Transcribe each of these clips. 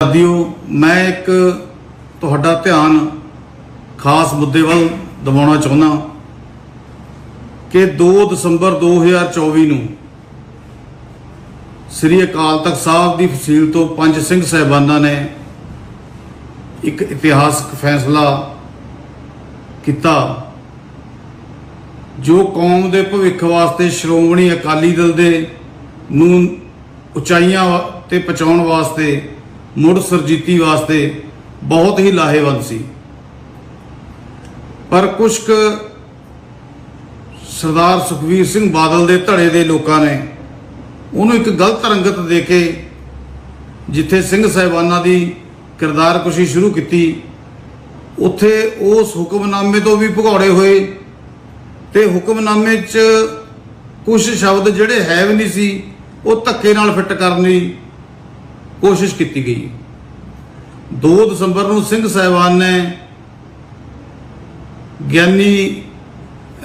ਸਾਥੀਓ, ਮੈਂ ਇੱਕ ਤੁਹਾਡਾ ਧਿਆਨ ਖਾਸ ਮੁੱਦੇ ਵੱਲ ਦਿਵਾਉਣਾ ਚਾਹੁੰਦਾ ਕਿ 2 ਦਸੰਬਰ 2024 ਨੂੰ ਸ੍ਰੀ ਅਕਾਲ ਤਖਤ ਸਾਹਿਬ ਦੀ ਫਸੀਲ ਤੋਂ ਪੰਜ ਸਿੰਘ ਸਹਿਬਾਨਾਂ ਨੇ ਇੱਕ ਇਤਿਹਾਸਕ ਫੈਸਲਾ ਕੀਤਾ ਜੋ ਕੌਮ ਦੇ ਭਵਿੱਖ ਵਾਸਤੇ ਸ਼੍ਰੋਮਣੀ ਅਕਾਲੀ ਦਲ ਦੇ ਨੂੰ ਉਚਾਈਆਂ ਵਾ- ਤੇ ਪਹੁੰਚਾਉਣ ਵਾਸਤੇ ਮੁੜ ਸਰਜੀਤੀ ਵਾਸਤੇ ਬਹੁਤ ਹੀ ਲਾਹੇਵੰਦ ਸੀ। ਪਰ ਕੁਝ ਕੁ ਸਰਦਾਰ ਸੁਖਵੀਰ ਸਿੰਘ ਬਾਦਲ ਦੇ ਧੜੇ ਦੇ ਲੋਕਾਂ ਨੇ ਉਹਨੂੰ ਇੱਕ ਗਲਤ ਰੰਗਤ ਦੇ ਕੇ ਜਿੱਥੇ ਸਿੰਘ ਸਾਹਿਬਾਨਾਂ ਦੀ ਕਿਰਦਾਰਕੁਸ਼ੀ ਸ਼ੁਰੂ ਕੀਤੀ, ਉੱਥੇ ਉਸ ਹੁਕਮਨਾਮੇ ਤੋਂ ਵੀ ਭਗੌੜੇ ਹੋਏ ਤੇ ਹੁਕਮਨਾਮੇ 'ਚ ਕੁਝ ਸ਼ਬਦ ਜਿਹੜੇ ਹੈ ਵੀ ਨਹੀਂ ਸੀ, ਉਹ ਧੱਕੇ ਨਾਲ ਫਿੱਟ ਕਰਨ ਦੀ ਕੋਸ਼ਿਸ਼ ਕੀਤੀ ਗਈ। 2 ਦਸੰਬਰ ਨੂੰ ਸਿੰਘ ਸਾਹਿਬਾਨ ਨੇ ਗਿਆਨੀ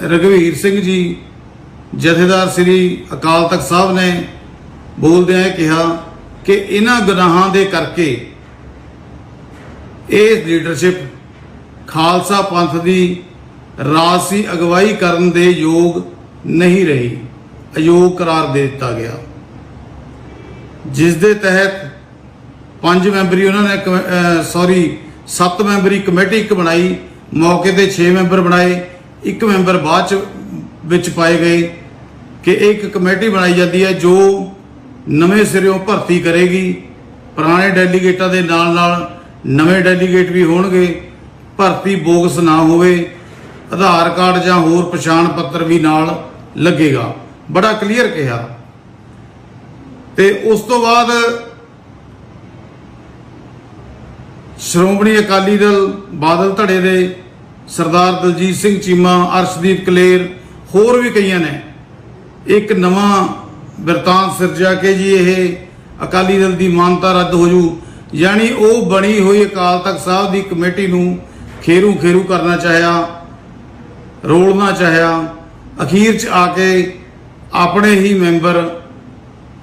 ਰਗਵੀਰ ਸਿੰਘ ਜੀ, ਜਥੇਦਾਰ ਸ੍ਰੀ ਅਕਾਲ ਤਖਤ ਸਾਹਿਬ ਨੇ ਬੋਲਦਿਆਂ ਕਿਹਾ ਕਿ ਇਹਨਾਂ ਗੁਨਾਹਾਂ ਦੇ ਕਰਕੇ ਇਹ ਲੀਡਰਸ਼ਿਪ ਖਾਲਸਾ ਪੰਥ ਦੀ ਰਾਜਸੀ ਅਗਵਾਈ ਕਰਨ ਦੇ ਯੋਗ ਨਹੀਂ ਰਹੀ। ਅਯੋਗ ਕਰਾਰ ਦੇ ਦਿੱਤਾ ਗਿਆ। ਜਿਸ ਦੇ ਤਹਿਤ ਪੰਜ ਮੈਂਬਰੀ ਉਹਨਾਂ ਨੇ ਸੌਰੀ ਸੱਤ ਮੈਂਬਰੀ ਕਮੇਟੀ ਇੱਕ ਬਣਾਈ, ਮੌਕੇ ਤੇ 6 ਮੈਂਬਰ ਬਣਾਏ, ਇੱਕ ਮੈਂਬਰ ਬਾਅਦ ਚ ਵਿੱਚ ਪਾਏ ਗਏ ਕਿ ਇਹ ਇੱਕ ਕਮੇਟੀ ਬਣਾਈ ਜਾਂਦੀ ਹੈ ਜੋ ਨਵੇਂ ਸਿਰਿਓਂ ਭਰਤੀ ਕਰੇਗੀ। ਪੁਰਾਣੇ ਡੈਲੀਗੇਟਾਂ ਦੇ ਨਾਲ ਨਾਲ ਨਵੇਂ ਡੈਲੀਗੇਟ ਵੀ ਹੋਣਗੇ। ਭਰਤੀ ਬੋਗਸ ਨਾ ਹੋਵੇ, ਆਧਾਰ ਕਾਰਡ ਜਾਂ ਹੋਰ ਪਛਾਣ ਪੱਤਰ ਵੀ ਨਾਲ ਲੱਗੇਗਾ। ਬੜਾ ਕਲੀਅਰ ਕਿਹਾ। ਤੇ ਉਸ ਤੋਂ ਬਾਅਦ ਸ਼੍ਰੋਮਣੀ ਅਕਾਲੀ ਦਲ ਬਾਦਲ ਧੜੇ ਦੇ ਸਰਦਾਰ ਦਲਜੀਤ ਸਿੰਘ ਚੀਮਾ, ਅਰਸ਼ਦੀਪ ਕਲੇਰ, ਹੋਰ ਵੀ ਕਈਆਂ ਨੇ। ਇੱਕ ਨਵਾਂ ਬਿਰਤਾਂਤ ਸਿਰਜਿਆ ਕਿ ਜੀ ਇਹ ਅਕਾਲੀ ਦਲ ਦੀ ਮਾਨਤਾ ਰੱਦ ਹੋ ਜੂ, ਯਾਨੀ ਉਹ ਬਣੀ ਹੋਈ ਅਕਾਲ ਤਖਤ ਸਾਹਿਬ ਦੀ ਕਮੇਟੀ ਨੂੰ ਖੇਰੂ ਖੇਰੂ ਕਰਨਾ ਚਾਹਿਆ, ਰੋਲਣਾ ਚਾਹਿਆ, ਅਖੀਰ ਚ ਆ ਕੇ ਆਪਣੇ ਹੀ ਮੈਂਬਰ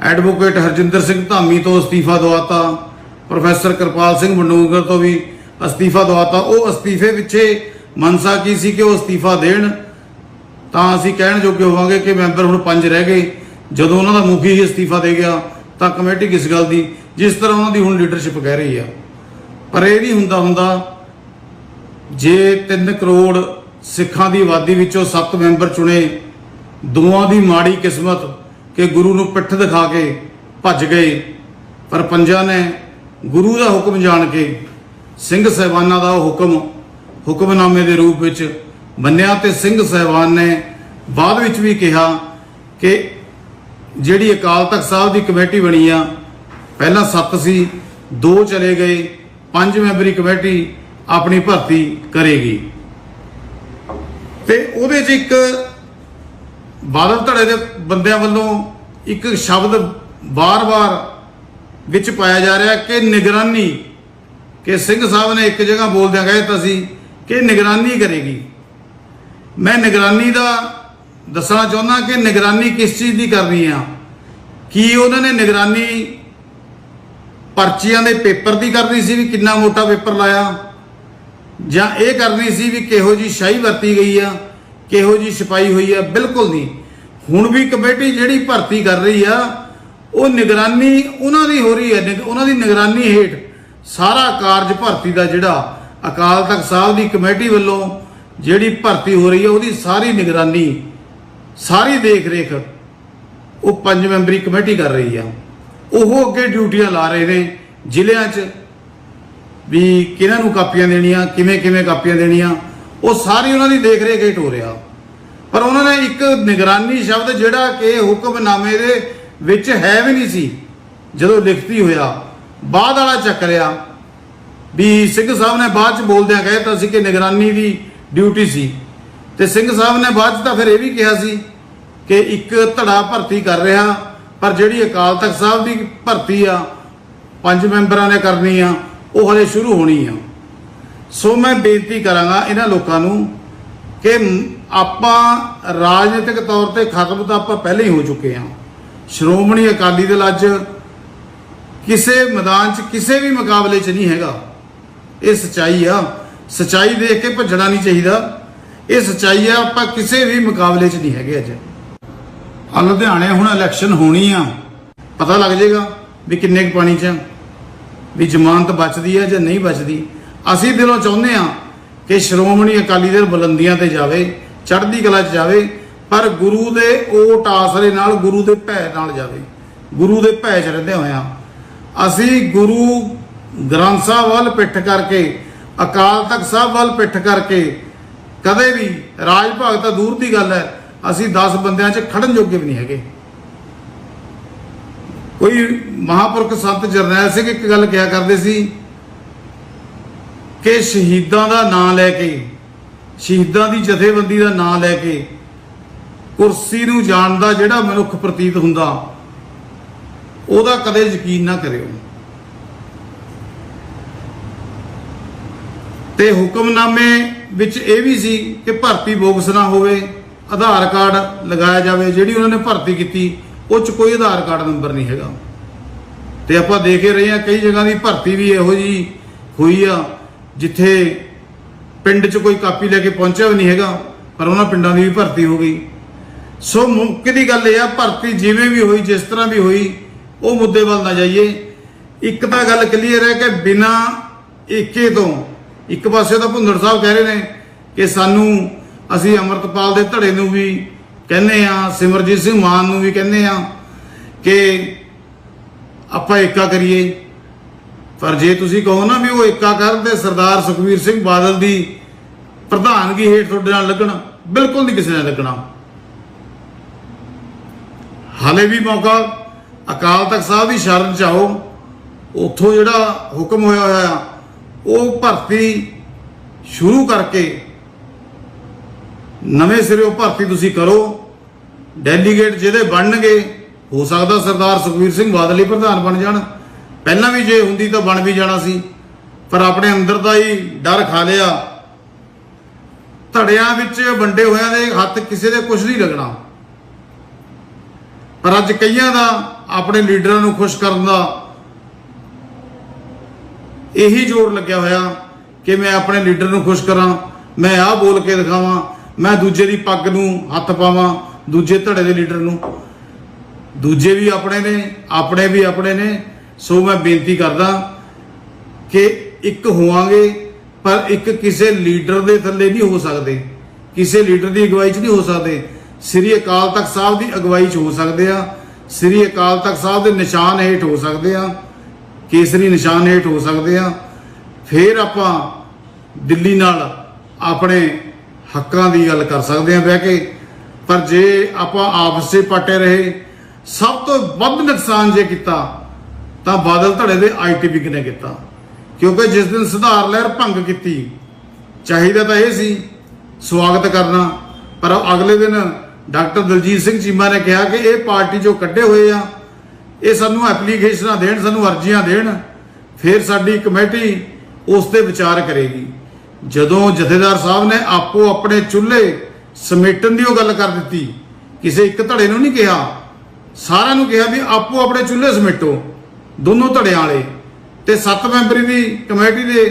ਐਡਵੋਕੇਟ ਹਰਜਿੰਦਰ ਸਿੰਘ ਧਾਮੀ ਤੋਂ ਅਸਤੀਫਾ ਦਵਾਤਾ। ਪ੍ਰੋਫੈਸਰ ਕਿਰਪਾਲ ਸਿੰਘ ਮੰਡੂਗਰ ਤੋਂ ਵੀ ਅਸਤੀਫਾ ਦਵਾਤਾ। ਉਹ ਅਸਤੀਫੇ ਪਿੱਛੇ ਮਨਸਾ ਕੀ ਸੀ ਕਿ ਉਹ ਅਸਤੀਫਾ ਦੇਣ? ਤਾਂ ਅਸੀਂ ਕਹਿਣ ਜੋਗੇ ਹੋਵਾਂਗੇ ਕਿ ਮੈਂਬਰ ਹੁਣ ਪੰਜ ਰਹਿ ਗਏ। ਜਦੋਂ ਉਹਨਾਂ ਦਾ ਮੁਖੀ ਹੀ ਅਸਤੀਫਾ ਦੇ ਗਿਆ, ਤਾਂ ਕਮੇਟੀ ਕਿਸ ਗੱਲ ਦੀ? ਜਿਸ ਤਰ੍ਹਾਂ ਉਹਨਾਂ ਦੀ ਹੁਣ ਲੀਡਰਸ਼ਿਪ ਕਹਿ ਰਹੀ ਆ। ਪਰ ਇਹ ਨਹੀਂ ਹੁੰਦਾ ਹੁੰਦਾ, ਜੇ 3 ਕਰੋੜ ਸਿੱਖਾਂ ਦੀ ਆਬਾਦੀ ਵਿੱਚੋਂ 7 ਮੈਂਬਰ ਚੁਣੇ, ਦੋਵਾਂ ਦੀ ਮਾੜੀ ਕਿਸਮਤ ਕਿ ਗੁਰੂ ਨੂੰ ਪਿੱਠ ਦਿਖਾ ਕੇ ਭੱਜ ਗਏ, ਪਰ ਪੰਜਾਂ ਨੇ ਗੁਰੂ ਦਾ ਹੁਕਮ ਜਾਣ ਕੇ ਸਿੰਘ ਸਹਿਬਾਨਾਂ ਦਾ ਉਹ ਹੁਕਮ ਹੁਕਮਨਾਮੇ ਦੇ ਰੂਪ ਵਿੱਚ ਮੰਨਿਆ ਤੇ ਸਿੰਘ ਸਹਿਬਾਨ ਨੇ ਬਾਅਦ ਵਿੱਚ ਵੀ ਕਿਹਾ ਕਿ ਜਿਹੜੀ ਅਕਾਲ ਤਖਤ ਸਾਹਿਬ ਦੀ ਕਮੇਟੀ ਬਣੀ ਆ, ਪਹਿਲਾਂ 7 ਸੀ, ਦੋ ਚਲੇ ਗਏ ਪੰਜ ਮੈਂਬਰੀ ਕਮੇਟੀ ਆਪਣੀ ਭਰਤੀ ਕਰੇਗੀ। ਤੇ ਉਹਦੇ 'ਚ ਇੱਕ ਬਾਦਲ ਧੜੇ ਦੇ ਬੰਦਿਆਂ ਵੱਲੋਂ ਇੱਕ ਸ਼ਬਦ ਬਾਰ-ਬਾਰ ਵਿੱਚ ਪਾਇਆ ਜਾ ਰਿਹਾ ਕਿ ਨਿਗਰਾਨੀ, ਕਿ ਸਿੰਘ ਸਾਹਿਬ ਨੇ ਇੱਕ ਜਗ੍ਹਾ ਬੋਲਦਿਆਂ ਕਹੇ ਤਾਂ ਸੀ ਕਿ ਨਿਗਰਾਨੀ ਕਰੇਗੀ। ਮੈਂ ਨਿਗਰਾਨੀ ਦਾ ਦੱਸਣਾ ਚਾਹੁੰਦਾ ਕਿ ਨਿਗਰਾਨੀ ਕਿਸ ਚੀਜ਼ ਦੀ ਕਰਨੀ ਆ? ਕੀ ਉਹਨਾਂ ਨੇ ਨਿਗਰਾਨੀ ਪਰਚੀਆਂ ਦੇ ਪੇਪਰ ਦੀ ਕਰਨੀ ਸੀ ਵੀ ਕਿੰਨਾ ਮੋਟਾ ਪੇਪਰ ਲਾਇਆ? ਜਾਂ ਇਹ ਕਰਨੀ ਸੀ ਵੀ ਕਿਹੋ ਜੀ ਸ਼ਾਹੀ ਵਰਤੀ ਗਈ ਆ, ਕਿਹੋ ਜੀ ਛਪਾਈ ਹੋਈ ਆ? ਬਿਲਕੁਲ ਨਹੀਂ। ਹੁਣ ਵੀ ਕਮੇਟੀ ਜਿਹੜੀ ਭਰਤੀ ਕਰ ਰਹੀ ਆ ਉਹ ਨਿਗਰਾਨੀ ਉਹਨਾਂ ਦੀ ਹੋ ਰਹੀ ਹੈ, ਨਿਗ- ਉਹਨਾਂ ਦੀ ਨਿਗਰਾਨੀ ਹੇਠ ਸਾਰਾ ਕਾਰਜ ਭਰਤੀ ਦਾ ਜਿਹੜਾ ਅਕਾਲ ਤਖਤ ਸਾਹਿਬ ਦੀ ਕਮੇਟੀ ਵੱਲੋਂ ਜਿਹੜੀ ਭਰਤੀ ਹੋ ਰਹੀ ਹੈ, ਉਹਦੀ ਸਾਰੀ ਨਿਗਰਾਨੀ, ਸਾਰੀ ਦੇਖ ਰੇਖ ਉਹ ਪੰਜ ਮੈਂਬਰੀ ਕਮੇਟੀ ਕਰ ਰਹੀ ਆ। ਉਹ ਅੱਗੇ ਡਿਊਟੀਆਂ ਲਾ ਰਹੇ ਨੇ ਜ਼ਿਲ੍ਹਿਆਂ 'ਚ ਵੀ ਕਿਹਨਾਂ ਨੂੰ ਕਾਪੀਆਂ ਦੇਣੀਆਂ, ਕਿਵੇਂ ਕਿਵੇਂ ਕਾਪੀਆਂ ਦੇਣੀਆਂ, ਉਹ ਸਾਰੀ ਉਹਨਾਂ ਦੀ ਦੇਖ ਰੇਖ ਹੇਠ ਹੋ ਰਿਹਾ। ਪਰ ਉਹਨਾਂ ਨੇ ਇੱਕ ਨਿਗਰਾਨੀ ਸ਼ਬਦ ਜਿਹੜਾ ਕਿ ਹੁਕਮਨਾਮੇ ਦੇ ਵਿੱਚ ਹੈ ਵੀ ਨਹੀਂ ਸੀ। ਜਦੋਂ ਲਿਖਤੀ ਹੋਇਆ, ਬਾਅਦ ਵਾਲਾ ਚੱਕ ਲਿਆ। ਵੀ ਸਿੰਘ ਸਾਹਿਬ ਨੇ ਬਾਅਦ ਚ ਬੋਲਦਿਆਂ ਕਹਿਤਾ ਸੀ ਕਿ ਨਿਗਰਾਨੀ ਦੀ ਡਿਊਟੀ ਸੀ। ਤੇ ਸਿੰਘ ਸਾਹਿਬ ਨੇ ਬਾਅਦ ਚ ਤਾਂ ਫਿਰ ਇਹ ਵੀ ਕਿਹਾ ਸੀ ਕਿ ਇੱਕ ਧੜਾ ਭਰਤੀ ਕਰ ਰਿਹਾ, ਪਰ ਜਿਹੜੀ ਅਕਾਲ ਤਖਤ ਸਾਹਿਬ ਦੀ ਭਰਤੀ ਆ, ਪੰਜ ਮੈਂਬਰਾਂ ਨੇ ਕਰਨੀ ਆ, ਉਹ ਹਲੇ ਸ਼ੁਰੂ ਹੋਣੀ ਆ। ਸੋ ਮੈਂ ਬੇਨਤੀ ਕਰਾਂਗਾ ਇਹਨਾਂ ਲੋਕਾਂ ਨੂੰ ਕਿ ਆਪਾਂ ਰਾਜਨੀਤਿਕ ਤੌਰ ਤੇ ਖਤਮ ਤਾਂ ਆਪਾਂ ਪਹਿਲਾਂ ਹੀ ਹੋ ਚੁੱਕੇ ਹਾਂ ਸ਼੍ਰੋਮਣੀ ਅਕਾਲੀ ਦਲ ਅੱਜ ਕਿਸੇ ਮੈਦਾਨ 'ਚ ਕਿਸੇ ਵੀ ਮੁਕਾਬਲੇ 'ਚ ਨਹੀਂ ਹੈਗਾ। ਇਹ ਸਚਾਈ ਆ। ਸਚਾਈ ਦੇਖ ਕੇ ਭੱਜਣਾ ਨਹੀਂ ਚਾਹੀਦਾ। ਇਹ ਸਚਾਈ ਆ, ਆਪਾਂ ਕਿਸੇ ਵੀ ਮੁਕਾਬਲੇ 'ਚ ਨਹੀਂ ਹੈਗੇ ਅੱਜ। ਆ ਲੁਧਿਆਣੇ ਹੁਣ ਇਲੈਕਸ਼ਨ ਹੋਣੀ ਆ। ਪਤਾ ਲੱਗ ਜਾਏਗਾ ਵੀ ਕਿੰਨੇ ਕੁ ਪਾਣੀ 'ਚ ਵੀ ਜ਼ਮਾਨਤ ਬਚਦੀ ਹੈ ਜਾਂ ਨਹੀਂ ਬਚਦੀ। ਅਸੀਂ ਦਿਲੋਂ ਚਾਹੁੰਦੇ ਆ ਕਿ ਸ਼੍ਰੋਮਣੀ ਅਕਾਲੀ ਦਲ ਬੁਲੰਦੀਆਂ ਤੇ ਜਾਵੇ, ਚੜ੍ਹਦੀ ਕਲਾ 'ਚ ਜਾਵੇ। ਪਰ ਗੁਰੂ ਦੇ ਓਟ ਆਸਰੇ ਨਾਲ ਗੁਰੂ ਦੇ ਭੈ ਨਾਲ ਜਾਵੇ। ਗੁਰੂ ਦੇ ਭੈ 'ਚ ਰਹਿੰਦੇ ਹੋਇਆ ਅਸੀਂ ਗੁਰੂ ਗ੍ਰੰਥ ਸਾਹਿਬ ਵੱਲ ਪਿੱਠ ਕਰਕੇ, ਅਕਾਲ ਤਖਤ ਸਾਹਿਬ ਵੱਲ ਪਿੱਠ ਕਰਕੇ ਕਦੇ ਵੀ ਰਾਜ ਭਾਗ ਤਾਂ ਦੂਰ ਦੀ ਗੱਲ ਹੈ, ਅਸੀਂ 10 ਬੰਦਿਆਂ 'ਚ ਖੜਨ ਜੋਗੇ ਵੀ ਨਹੀਂ ਹੈਗੇ। ਕੋਈ ਮਹਾਪੁਰਖ ਸੰਤ ਜਰਨੈਲ ਸਿੰਘ ਇੱਕ ਗੱਲ ਕਿਹਾ ਕਰਦੇ ਸੀ ਕਿ ਸ਼ਹੀਦਾਂ ਦਾ ਨਾਂ ਲੈ ਕੇ, ਸ਼ਹੀਦਾਂ ਦੀ ਜਥੇਬੰਦੀ ਦਾ ਨਾਂ ਲੈ ਕੇ ਕੁਰਸੀ ਨੂੰ ਜਾਣਦਾ ਜਿਹੜਾ ਮਨੁੱਖ ਪ੍ਰਤੀਤ ਹੁੰਦਾ, ਉਹਦਾ ਕਦੇ ਯਕੀਨ ਨਾ ਕਰਿਓ। ਤੇ ਹੁਕਮਨਾਮੇ ਵਿੱਚ ਇਹ ਵੀ ਸੀ ਕਿ ਭਰਤੀ ਬੋਗਸ ਨਾ ਹੋਵੇ, ਆਧਾਰ ਕਾਰਡ ਲਗਾਇਆ ਜਾਵੇ, ਜਿਹੜੀ ਉਹਨਾਂ ਨੇ ਭਰਤੀ ਕੀਤੀ, ਉਹ ਚ ਕੋਈ ਆਧਾਰ ਕਾਰਡ ਨੰਬਰ ਨਹੀਂ ਹੈਗਾ। ਤੇ ਆਪਾਂ ਦੇਖ ਹੀ ਰਹੇ ਹਾਂ, ਕਈ ਜਗ੍ਹਾ ਦੀ ਭਰਤੀ ਵੀ ਇਹੋ ਜੀ ਹੋਈ ਆ, ਜਿੱਥੇ ਪਿੰਡ 'ਚ ਕੋਈ ਕਾਪੀ ਲੈ ਕੇ ਪਹੁੰਚਿਆ ਵੀ ਨਹੀਂ ਹੈਗਾ, ਪਰ ਉਹਨਾਂ ਪਿੰਡਾਂ ਦੀ ਵੀ ਭਰਤੀ ਹੋ ਗਈ। ਸੋ ਮੁੱਖ ਦੀ ਗੱਲ ਇਹ ਆ, ਭਰਤੀ ਜਿਵੇਂ ਵੀ ਹੋਈ, ਜਿਸ ਤਰ੍ਹਾਂ ਵੀ ਹੋਈ, ਉਹ ਮੁੱਦੇ ਵੱਲ ਨਾ ਜਾਈਏ। ਇੱਕ ਤਾਂ ਗੱਲ ਕਲੀਅਰ ਹੈ ਕਿ ਬਿਨਾ ਏਕੇ ਤੋਂ, ਇੱਕ ਪਾਸੇ ਤਾਂ ਭੁੰਦੜ ਸਾਹਿਬ ਕਹਿ ਰਹੇ ਨੇ ਕਿ ਸਾਨੂੰ ਅਸੀਂ ਅਮਰਤਪਾਲ ਦੇ ਧੜੇ ਨੂੰ ਵੀ ਕਹਿੰਦੇ ਆ ਸਿਮਰਜੀਤ ਸਿੰਘ ਮਾਨ ਨੂੰ ਵੀ ਕਹਿੰਦੇ ਆ ਕਿ ਆਪਾਂ ਏਕਾ ਕਰੀਏ। ਪਰ ਜੇ ਤੁਸੀਂ ਕਹੋ ਨਾ ਵੀ ਉਹ ਏਕਾ ਕਰਨ ਤੇ ਸਰਦਾਰ ਸੁਖਵੀਰ ਸਿੰਘ ਬਾਦਲ ਦੀ ਪ੍ਰਧਾਨਗੀ ਹੇਠ ਤੁਹਾਡੇ ਨਾਲ ਲੱਗਣਾ, ਬਿਲਕੁਲ ਨਹੀਂ ਕਿਸੇ ਨਾਲ ਲੱਗਣਾ। ਹਾਲੇ ਵੀ ਮੌਕਾ ਅਕਾਲ ਤਖਤ ਸਾਹਿਬ ਦੀ ਸ਼ਰਨ 'ਚ ਆਓ। ਉੱਥੋਂ ਜਿਹੜਾ ਹੁਕਮ ਹੋਇਆ ਹੋਇਆ ਆ, ਉਹ ਭਰਤੀ ਸ਼ੁਰੂ ਕਰਕੇ ਨਵੇਂ ਸਿਰਿਓਂ ਭਰਤੀ ਤੁਸੀਂ ਕਰੋ। ਡੈਲੀਗੇਟ ਜਿਹਦੇ ਬਣਨਗੇ ਹੋ ਸਕਦਾ ਸਰਦਾਰ ਸੁਖਵੀਰ ਸਿੰਘ ਬਾਦਲ ਹੀ ਪ੍ਰਧਾਨ ਬਣ ਜਾਣ। ਪਹਿਲਾਂ ਵੀ ਜੇ ਹੁੰਦੀ ਤਾਂ ਬਣ ਵੀ ਜਾਣਾ ਸੀ ਪਰ ਆਪਣੇ ਅੰਦਰ ਦਾ ਹੀ ਡਰ ਖਾ ਲਿਆ। ਧੜਿਆਂ ਵਿੱਚ ਵੰਡੇ ਹੋਇਆਂ ਦੇ ਹੱਥ ਕਿਸੇ ਦੇ ਕੁਝ ਨਹੀਂ ਲੱਗਣਾ। ਪਰ ਅੱਜ ਕਈਆਂ ਦਾ ਆਪਣੇ ਲੀਡਰਾਂ ਨੂੰ ਖੁਸ਼ ਕਰਨ ਦਾ ਇਹੀ ਜ਼ੋਰ ਲੱਗਿਆ ਹੋਇਆ ਕਿ ਮੈਂ ਆਪਣੇ ਲੀਡਰ ਨੂੰ ਖੁਸ਼ ਕਰਾਂ, ਮੈਂ ਆਹ ਬੋਲ ਕੇ ਦਿਖਾਵਾਂ, ਮੈਂ ਦੂਜੇ ਦੀ ਪੱਗ ਨੂੰ ਹੱਥ ਪਾਵਾਂ, ਦੂਜੇ ਧੜੇ ਦੇ ਲੀਡਰ ਨੂੰ। ਦੂਜੇ ਵੀ ਆਪਣੇ ਨੇ, ਆਪਣੇ ਵੀ ਆਪਣੇ ਨੇ, ਸੋ ਮੈਂ ਬੇਨਤੀ ਕਰਦਾ ਕਿ ਇੱਕ ਹੋਵਾਂਗੇ, ਪਰ ਇੱਕ ਕਿਸੇ ਲੀਡਰ ਦੇ ਥੱਲੇ ਨਹੀਂ ਹੋ ਸਕਦੇ, ਕਿਸੇ ਲੀਡਰ ਦੀ ਅਗਵਾਈ 'ਚ ਨਹੀਂ ਹੋ ਸਕਦੇ। ਸ੍ਰੀ ਅਕਾਲ ਤਖਤ ਸਾਹਿਬ ਦੀ ਅਗਵਾਈ 'ਚ ਹੋ ਸਕਦੇ ਆ। ਸ੍ਰੀ ਅਕਾਲ ਤਖਤ ਸਾਹਿਬ ਦੇ ਨਿਸ਼ਾਨ ਹੇਠ ਹੋ ਸਕਦੇ ਆ। ਕੇਸਰੀ ਨਿਸ਼ਾਨ ਹੇਠ ਹੋ ਸਕਦੇ ਆ। ਫਿਰ ਆਪਾਂ ਦਿੱਲੀ ਨਾਲ ਆਪਣੇ ਹੱਕਾਂ ਦੀ ਗੱਲ ਕਰ ਸਕਦੇ ਆ ਬਹਿ ਕੇ। ਪਰ ਜੇ ਆਪਾਂ ਆਪਸ 'ਚ ਪਟੇ ਰਹੇ, ਸਭ ਤੋਂ ਵੱਧ ਨੁਕਸਾਨ ਜੇ ਕੀਤਾ, ਤਾਂ ਬਾਦਲ ਧੜੇ ਦੇ ਆਈਟੀਬੀ ਨੇ ਕੀਤਾ। ਕਿਉਂਕਿ ਜਿਸ ਦਿਨ ਸੁਧਾਰ ਲਹਿਰ ਭੰਗ ਕੀਤੀ, ਚਾਹੀਦਾ ਤਾਂ ਇਹ ਸੀ, ਸਵਾਗਤ ਕਰਨਾ। ਪਰ ਅਗਲੇ ਦਿਨ ਡਾਕਟਰ ਦਲਜੀਤ ਸਿੰਘ ਚੀਮਾ ਨੇ ਕਿਹਾ ਕਿ ਇਹ ਪਾਰਟੀ ਜੋ ਕੱਢੇ ਹੋਏ ਆ, ਇਹ ਸਾਨੂੰ ਐਪਲੀਕੇਸ਼ਨਾਂ ਦੇਣ, ਸਾਨੂੰ ਅਰਜ਼ੀਆਂ ਦੇਣ, ਫਿਰ ਸਾਡੀ ਕਮੇਟੀ ਉਸ ਤੇ ਵਿਚਾਰ ਕਰੇਗੀ। ਜਦੋਂ ਜਥੇਦਾਰ ਸਾਹਿਬ ਨੇ ਆਪੋ ਆਪਣੇ ਚੁੱਲ੍ਹੇ ਸਮੇਟਣ ਦੀ ਉਹ ਗੱਲ ਕਰ ਦਿੱਤੀ, ਕਿਸੇ ਇੱਕ ਧੜੇ ਨੂੰ ਨਹੀਂ ਕਿਹਾ, ਸਾਰਿਆਂ ਨੂੰ ਕਿਹਾ ਵੀ ਆਪੋ ਆਪਣੇ ਚੁੱਲ੍ਹੇ ਸਮੇਟੋ, ਦੋਨੋਂ ਧੜਿਆਂ ਵਾਲੇ। ਤੇ ਸੱਤ ਮੈਂਬਰੀ ਦੀ ਕਮੇਟੀ ਦੇ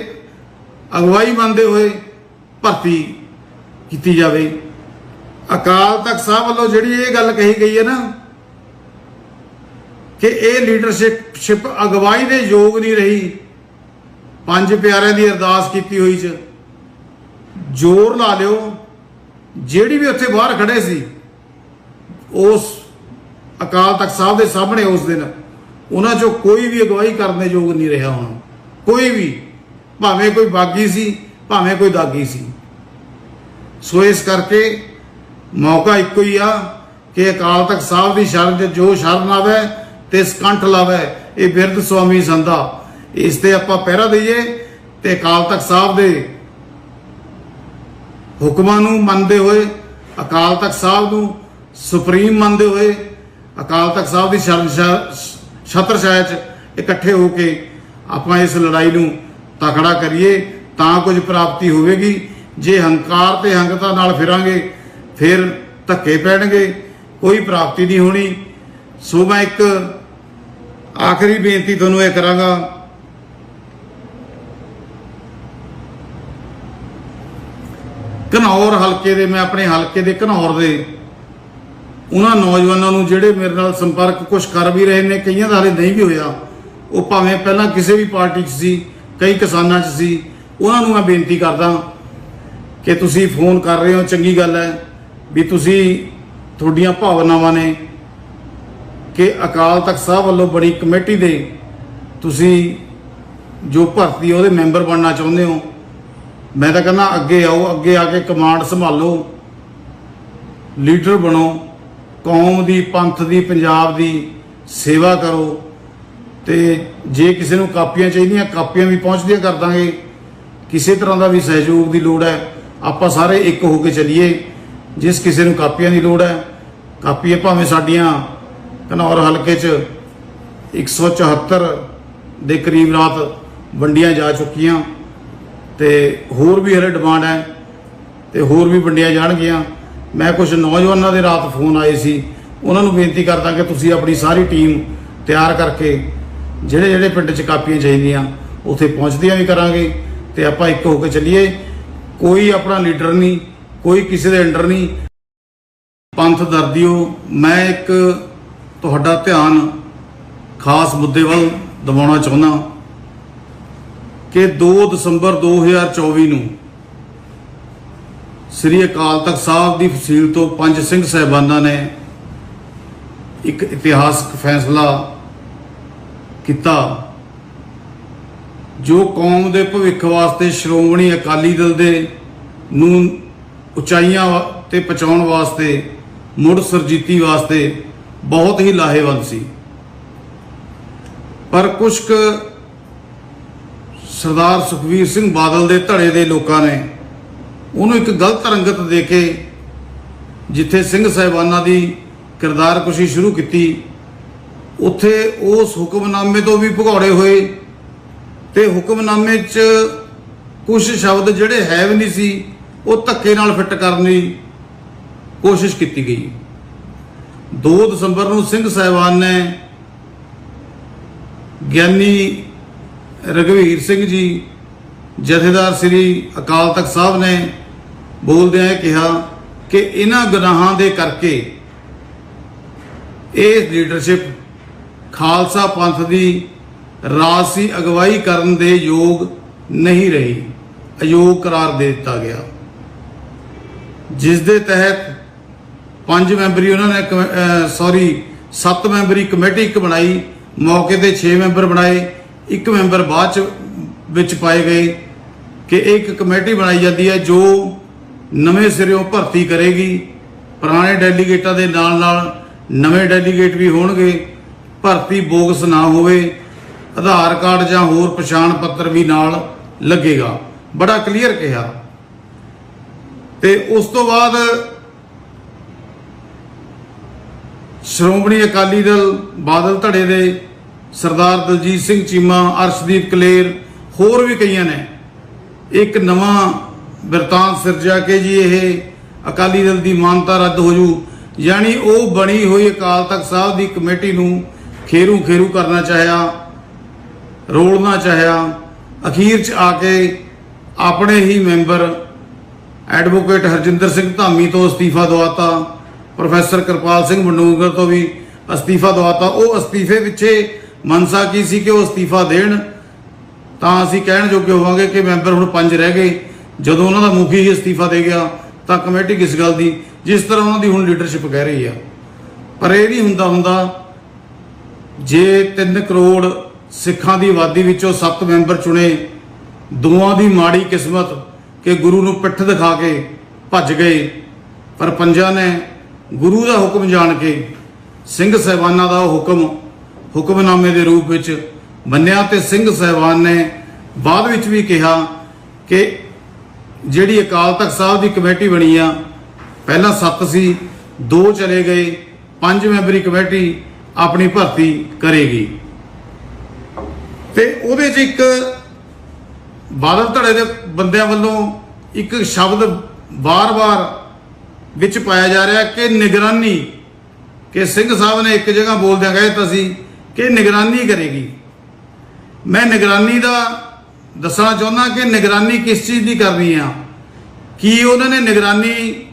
ਅਗਵਾਈ ਮੰਨਦੇ ਹੋਏ ਭਰਤੀ ਕੀਤੀ ਜਾਵੇ। ਅਕਾਲ ਤਖਤ ਸਾਹਿਬ ਵੱਲੋਂ ਜਿਹੜੀ ਇਹ ਗੱਲ ਕਹੀ ਗਈ ਹੈ ਨਾ ਕਿ ਇਹ ਲੀਡਰਸ਼ਿਪ ਸ਼ਿਪ ਅਗਵਾਈ ਦੇ ਯੋਗ ਨਹੀਂ ਰਹੀ। ਪੰਜ ਪਿਆਰਿਆਂ ਦੀ ਅਰਦਾਸ ਕੀਤੀ ਹੋਈ ਚ। ਜ਼ੋਰ ਲਾ ਲਿਓ। ਜਿਹੜੀ ਵੀ ਉੱਥੇ ਬਾਹਰ ਖੜੇ ਸੀ, ਉਸ ਅਕਾਲ ਤਖਤ ਸਾਹਿਬ ਦੇ ਸਾਹਮਣੇ ਉਸ ਦਿਨ, ਉਹਨਾਂ ਚੋਂ ਕੋਈ ਵੀ ਅਗਵਾਈ ਕਰਨ ਦੇ ਯੋਗ ਨਹੀਂ ਰਿਹਾ ਹੁਣ। ਕੋਈ ਵੀ, ਭਾਵੇਂ ਕੋਈ ਬਾਗੀ ਸੀ, ਭਾਵੇਂ ਕੋਈ ਦਾਗੀ ਸੀ। ਸੋ ਇਸ ਕਰਕੇ ਮੌਕਾ ਇੱਕੋ ਹੀ ਆ ਕਿ ਅਕਾਲ ਤਖਤ ਸਾਹਿਬ ਦੀ ਸ਼ਰਨ ਤੇ ਜੋ ਸ਼ਰਨ ਆਵੇ ਤੇ ਸਕੰਠ ਲਾਵੇ, ਇਹ ਬਿਰਧ ਸੁਆਮੀ ਸੰਦਾ ਇਸ ਤੇ ਆਪਾਂ ਪਹਿਰਾ ਦਈਏ ਤੇ ਅਕਾਲ ਤਖਤ ਸਾਹਿਬ ਦੇ ਹੁਕਮਾਂ ਨੂੰ ਮੰਨਦੇ ਹੋਏ, ਅਕਾਲ ਤਖਤ ਸਾਹਿਬ ਨੂੰ ਸੁਪਰੀਮ ਮੰਨਦੇ ਹੋਏ, ਅਕਾਲ ਤਖਤ ਸਾਹਿਬ ਦੀ ਸ਼ਰਨ ਛਤਰ ਛਾਇਆ 'ਚ ਇਕੱਠੇ ਹੋ ਕੇ ਆਪਾਂ ਇਸ ਲੜਾਈ ਨੂੰ ਤਕੜਾ ਕਰੀਏ ਤਾਂ ਕੁਝ ਪ੍ਰਾਪਤੀ ਹੋਵੇਗੀ। ਜੇ ਹੰਕਾਰ ਤੇ ਹੰਗਤਾ ਨਾਲ ਫਿਰਾਂਗੇ ਫਿਰ ਧੱਕੇ ਪੈਣਗੇ, ਕੋਈ ਪ੍ਰਾਪਤੀ ਨਹੀਂ ਹੋਣੀ। ਸੋ ਮੈਂ ਇੱਕ ਆਖਰੀ ਬੇਨਤੀ ਤੁਹਾਨੂੰ ਇਹ ਕਰਾਂਗਾ। ਘਨੌਰ ਹਲਕੇ ਦੇ, ਮੈਂ ਆਪਣੇ ਹਲਕੇ ਦੇ ਘਨੌਰ ਦੇ, ਉਹਨਾਂ ਨੌਜਵਾਨਾਂ ਨੂੰ ਜਿਹੜੇ ਮੇਰੇ ਨਾਲ ਸੰਪਰਕ ਕੁਝ ਕਰ ਵੀ ਰਹੇ ਨੇ, ਕਈਆਂ ਦਾ ਹਾਲੇ ਨਹੀਂ ਵੀ ਹੋਇਆ, ਉਹ ਭਾਵੇਂ ਪਹਿਲਾਂ ਕਿਸੇ ਵੀ ਪਾਰਟੀ 'ਚ ਸੀ, ਕਈ ਕਿਸਾਨਾਂ 'ਚ ਸੀ, ਉਹਨਾਂ ਨੂੰ ਮੈਂ ਬੇਨਤੀ ਕਰਦਾ ਕਿ ਤੁਸੀਂ ਫੋਨ ਕਰ ਰਹੇ ਹੋ, ਚੰਗੀ ਗੱਲ ਹੈ। ਵੀ ਤੁਸੀਂ ਤੁਹਾਡੀਆਂ ਭਾਵਨਾਵਾਂ ਨੇ ਕਿ ਅਕਾਲ ਤਖਤ ਸਾਹਿਬ ਵੱਲੋਂ ਬੜੀ ਕਮੇਟੀ ਦੇ ਤੁਸੀਂ ਜੋ ਭਰਤੀ ਉਹਦੇ ਮੈਂਬਰ ਬਣਨਾ ਚਾਹੁੰਦੇ ਹੋ, ਮੈਂ ਤਾਂ ਕਹਿੰਦਾ ਅੱਗੇ ਆਓ, ਅੱਗੇ ਆ ਕੇ ਕਮਾਂਡ ਸੰਭਾਲੋ, ਲੀਡਰ ਬਣੋ, ਕੌਮ ਦੀ, ਪੰਥ ਦੀ, ਪੰਜਾਬ ਦੀ ਸੇਵਾ ਕਰੋ ਤੇ ਜੇ ਕਿਸੇ ਨੂੰ ਕਾਪੀਆਂ ਚਾਹੀਦੀਆਂ, ਕਾਪੀਆਂ ਵੀ ਪਹੁੰਚਦੀਆਂ ਕਰ ਦਾਂਗੇ। ਕਿਸੇ ਤਰ੍ਹਾਂ ਦਾ ਵੀ ਸਹਿਯੋਗ ਦੀ ਲੋੜ ਹੈ, ਆਪਾਂ ਸਾਰੇ ਇੱਕ ਹੋ ਕੇ ਚੱਲੀਏ। ਜਿਸ ਕਿਸੇ ਨੂੰ ਕਾਪੀਆਂ ਦੀ ਲੋੜ ਹੈ, ਕਾਪੀਆਂ ਭਾਵੇਂ ਸਾਡੀਆਂ ਘਨੌਰ ਹਲਕੇ 'ਚ 174 ਦੇ ਕਰੀਬ ਰਾਤ ਵੰਡੀਆਂ ਜਾ ਚੁੱਕੀਆਂ ਤੇ ਹੋਰ ਵੀ ਹਰੇ ਡਿਮਾਂਡ ਹੈ ਤੇ ਹੋਰ ਵੀ ਵੰਡੀਆਂ ਜਾਣਗੀਆਂ। ਮੈਂ ਕੁਝ ਨੌਜਵਾਨਾਂ ਦੇ ਰਾਤ ਫੋਨ ਆਏ ਸੀ, ਉਹਨਾਂ ਨੂੰ ਬੇਨਤੀ ਕਰਦਾ ਕਿ ਤੁਸੀਂ ਆਪਣੀ ਸਾਰੀ ਟੀਮ ਤਿਆਰ ਕਰਕੇ ਜਿਹੜੇ ਜਿਹੜੇ ਪਿੰਡ 'ਚ ਕਾਪੀਆਂ ਚਾਹੀਦੀਆਂ, ਉੱਥੇ ਪਹੁੰਚਦੀਆਂ ਵੀ ਕਰਾਂਗੇ ਤੇ ਆਪਾਂ ਇੱਕ ਹੋ ਕੇ ਚੱਲੀਏ। ਕੋਈ ਆਪਣਾ ਲੀਡਰ ਨਹੀਂ ਕੋਈ ਕਿਸੇ ਦੇ ਅੰਡਰ ਨਹੀਂ। ਪੰਥ ਦਰਦੀਓ, ਮੈਂ ਇੱਕ ਤੁਹਾਡਾ ਧਿਆਨ ਖਾਸ ਮੁੱਦੇ ਵੱਲ ਦਿਵਾਉਣਾ ਚਾਹੁੰਦਾ ਕਿ 2 ਦਸੰਬਰ 2024 ਨੂੰ ਸ੍ਰੀ ਅਕਾਲ ਤਖਤ ਸਾਹਿਬ ਦੀ ਫਸੀਲ ਤੋਂ ਪੰਜ ਸਿੰਘ ਸਹਿਬਾਨਾਂ ਨੇ ਇੱਕ ਇਤਿਹਾਸਕ ਫੈਸਲਾ ਕੀਤਾ, ਜੋ ਕੌਮ ਦੇ ਭਵਿੱਖ ਵਾਸਤੇ ਸ਼੍ਰੋਮਣੀ ਅਕਾਲੀ ਦਲ ਦੇ ਨੂੰ ਉਚਾਈਆਂ ਵਾ- ਤੇ ਪਹੁੰਚਾਉਣ ਵਾਸਤੇ, ਮੁੜ ਸਰਜੀਤੀ ਵਾਸਤੇ ਬਹੁਤ ਹੀ ਲਾਹੇਵੰਦ ਸੀ। ਪਰ ਕੁਝ ਕੁ ਸਰਦਾਰ ਸੁਖਵੀਰ ਸਿੰਘ ਬਾਦਲ ਦੇ ਧੜੇ ਦੇ ਲੋਕਾਂ ਨੇ ਉਹਨੂੰ ਇੱਕ ਗਲਤ ਰੰਗਤ ਦੇ ਕੇ ਜਿੱਥੇ ਸਿੰਘ ਸਾਹਿਬਾਨਾਂ ਦੀ ਕਿਰਦਾਰਕੁਸ਼ੀ ਸ਼ੁਰੂ ਕੀਤੀ, ਉੱਥੇ ਉਸ ਹੁਕਮਨਾਮੇ ਤੋਂ ਵੀ ਭਗੌੜੇ ਹੋਏ ਤੇ ਹੁਕਮਨਾਮੇ 'ਚ ਕੁਝ ਸ਼ਬਦ ਜਿਹੜੇ ਹੈ ਵੀ ਨਹੀਂ ਸੀ ਉਹ ਧੱਕੇ ਨਾਲ ਫਿੱਟ ਕਰਨ ਦੀ ਕੋਸ਼ਿਸ਼ ਕੀਤੀ ਗਈ। 2 ਦਸੰਬਰ ਨੂੰ ਸਿੰਘ ਸਾਹਿਬਾਨ ਨੇ ਗਿਆਨੀ ਰਘਵੀਰ ਸਿੰਘ ਜੀ, ਜਥੇਦਾਰ ਸ੍ਰੀ ਅਕਾਲ ਤਖਤ ਸਾਹਿਬ ਨੇ ਬੋਲਦਿਆਂ ਕਿਹਾ ਕਿ ਇਹਨਾਂ ਗੁਨਾਹਾਂ ਦੇ ਕਰਕੇ ਇਹ ਲੀਡਰਸ਼ਿਪ ਖਾਲਸਾ ਪੰਥ ਦੀ ਰਾਜਸੀ ਅਗਵਾਈ ਕਰਨ ਦੇ ਯੋਗ ਨਹੀਂ ਰਹੀ। ਅਯੋਗ ਕਰਾਰ ਦੇ ਦਿੱਤਾ ਗਿਆ। ਜਿਸ ਦੇ ਤਹਿਤ ਪੰਜ ਮੈਂਬਰੀ ਉਹਨਾਂ ਨੇ ਸੌਰੀ ਸੱਤ ਮੈਂਬਰੀ ਕਮੇਟੀ ਇੱਕ ਬਣਾਈ, ਮੌਕੇ ਤੇ 6 ਮੈਂਬਰ ਬਣਾਏ, ਇੱਕ ਮੈਂਬਰ ਬਾਅਦ ਚ ਵਿੱਚ ਪਾਏ ਗਏ ਕਿ ਇਹ ਇੱਕ ਕਮੇਟੀ ਬਣਾਈ ਜਾਂਦੀ ਹੈ ਜੋ ਨਵੇਂ ਸਿਰਿਓਂ ਭਰਤੀ ਕਰੇਗੀ। ਪੁਰਾਣੇ ਡੈਲੀਗੇਟਾਂ ਦੇ ਨਾਲ ਨਾਲ ਨਵੇਂ ਡੈਲੀਗੇਟ ਵੀ ਹੋਣਗੇ। ਭਰਤੀ ਬੋਗਸ ਨਾ ਹੋਵੇ, ਆਧਾਰ ਕਾਰਡ ਜਾਂ ਹੋਰ ਪਛਾਣ ਪੱਤਰ ਵੀ ਨਾਲ ਲੱਗੇਗਾ। ਬੜਾ ਕਲੀਅਰ ਕਿਹਾ। ਤੇ ਉਸ ਤੋਂ ਬਾਅਦ ਸ਼੍ਰੋਮਣੀ ਅਕਾਲੀ ਦਲ ਬਾਦਲ ਧੜੇ ਦੇ ਸਰਦਾਰ ਦਲਜੀਤ ਸਿੰਘ ਚੀਮਾ, ਅਰਸ਼ਦੀਪ ਕਲੇਰ, ਹੋਰ ਵੀ ਕਈਆਂ ਨੇ। ਇੱਕ ਨਵਾਂ ਬਿਰਤਾਂਤ ਸਿਰਜਿਆ ਕਿ ਜੀ ਇਹ ਅਕਾਲੀ ਦਲ ਦੀ ਮਾਨਤਾ ਰੱਦ ਹੋ ਜੂ, ਯਾਨੀ ਉਹ ਬਣੀ ਹੋਈ ਅਕਾਲ ਤਖਤ ਸਾਹਿਬ ਦੀ ਕਮੇਟੀ ਨੂੰ ਖੇਰੂ ਖੇਰੂ ਕਰਨਾ ਚਾਹਿਆ, ਰੋਲਣਾ ਚਾਹਿਆ, ਅਖੀਰ ਚ ਆ ਕੇ ਆਪਣੇ ਹੀ ਮੈਂਬਰ ਐਡਵੋਕੇਟ ਹਰਜਿੰਦਰ ਸਿੰਘ ਧਾਮੀ ਤੋਂ ਅਸਤੀਫਾ ਦਵਾਤਾ, ਪ੍ਰੋਫੈਸਰ ਕਿਰਪਾਲ ਸਿੰਘ ਮੰਡੂਗਰ ਤੋਂ ਵੀ ਅਸਤੀਫਾ ਦਵਾਤਾ। ਉਹ ਅਸਤੀਫੇ ਪਿੱਛੇ ਮਨਸਾ ਕੀ ਸੀ ਕਿ ਉਹ ਅਸਤੀਫਾ ਦੇਣ? ਤਾਂ ਅਸੀਂ ਕਹਿਣ ਜੋਗੇ ਹੋਵਾਂਗੇ ਕਿ ਮੈਂਬਰ ਹੁਣ ਪੰਜ ਰਹਿ ਗਏ। ਜਦੋਂ ਉਹਨਾਂ ਦਾ ਮੁਖੀ ਹੀ ਅਸਤੀਫਾ ਦੇ ਗਿਆ, ਤਾਂ ਕਮੇਟੀ ਕਿਸ ਗੱਲ ਦੀ? ਜਿਸ ਤਰ੍ਹਾਂ ਉਹਨਾਂ ਦੀ ਹੁਣ ਲੀਡਰਸ਼ਿਪ ਕਹਿ ਰਹੀ ਆ। ਪਰ ਇਹ ਨਹੀਂ ਹੁੰਦਾ ਹੁੰਦਾ, ਜੇ 3 ਕਰੋੜ ਸਿੱਖਾਂ ਦੀ ਆਬਾਦੀ ਵਿੱਚੋਂ 7 ਮੈਂਬਰ ਚੁਣੇ, ਦੋਵਾਂ ਦੀ ਮਾੜੀ ਕਿਸਮਤ ਕਿ ਗੁਰੂ ਨੂੰ ਪਿੱਠ ਦਿਖਾ ਕੇ ਭੱਜ ਗਏ। ਪਰ ਪੰਜਾਂ ਨੇ ਗੁਰੂ ਦਾ ਹੁਕਮ ਜਾਣ ਕੇ ਸਿੰਘ ਸਹਿਬਾਨਾਂ ਦਾ ਉਹ ਹੁਕਮ ਹੁਕਮਨਾਮੇ ਦੇ ਰੂਪ ਵਿੱਚ ਮੰਨਿਆ ਤੇ ਸਿੰਘ ਸਹਿਬਾਨ ਨੇ ਬਾਅਦ ਵਿੱਚ ਵੀ ਕਿਹਾ ਕਿ ਜਿਹੜੀ ਅਕਾਲ ਤਖਤ ਸਾਹਿਬ ਦੀ ਕਮੇਟੀ ਬਣੀ ਆ, ਪਹਿਲਾਂ 7 ਸੀ, ਦੋ ਚਲੇ ਗਏ, ਪੰਜ ਮੈਂਬਰੀ ਕਮੇਟੀ ਆਪਣੀ ਭਰਤੀ ਕਰੇਗੀ। ਤੇ ਉਹਦੇ 'ਚ ਇੱਕ ਬਾਦਲ ਧੜੇ ਦੇ ਬੰਦਿਆਂ ਵੱਲੋਂ ਇੱਕ ਸ਼ਬਦ ਵਾਰ-ਵਾਰ ਵਿੱਚ ਪਾਇਆ ਜਾ ਰਿਹਾ ਕਿ ਨਿਗਰਾਨੀ, ਕਿ ਸਿੰਘ ਸਾਹਿਬ ਨੇ ਇੱਕ ਜਗ੍ਹਾ ਬੋਲਦਿਆਂ ਕਹੇ ਤਾਂ ਸੀ ਕਿ ਨਿਗਰਾਨੀ ਕਰੇਗੀ। ਮੈਂ ਨਿਗਰਾਨੀ ਦਾ ਦੱਸਣਾ ਚਾਹੁੰਦਾ ਕਿ ਨਿਗਰਾਨੀ ਕਿਸ ਚੀਜ਼ ਦੀ ਕਰਨੀ ਆ? ਕੀ ਉਹਨਾਂ ਨੇ ਨਿਗਰਾਨੀ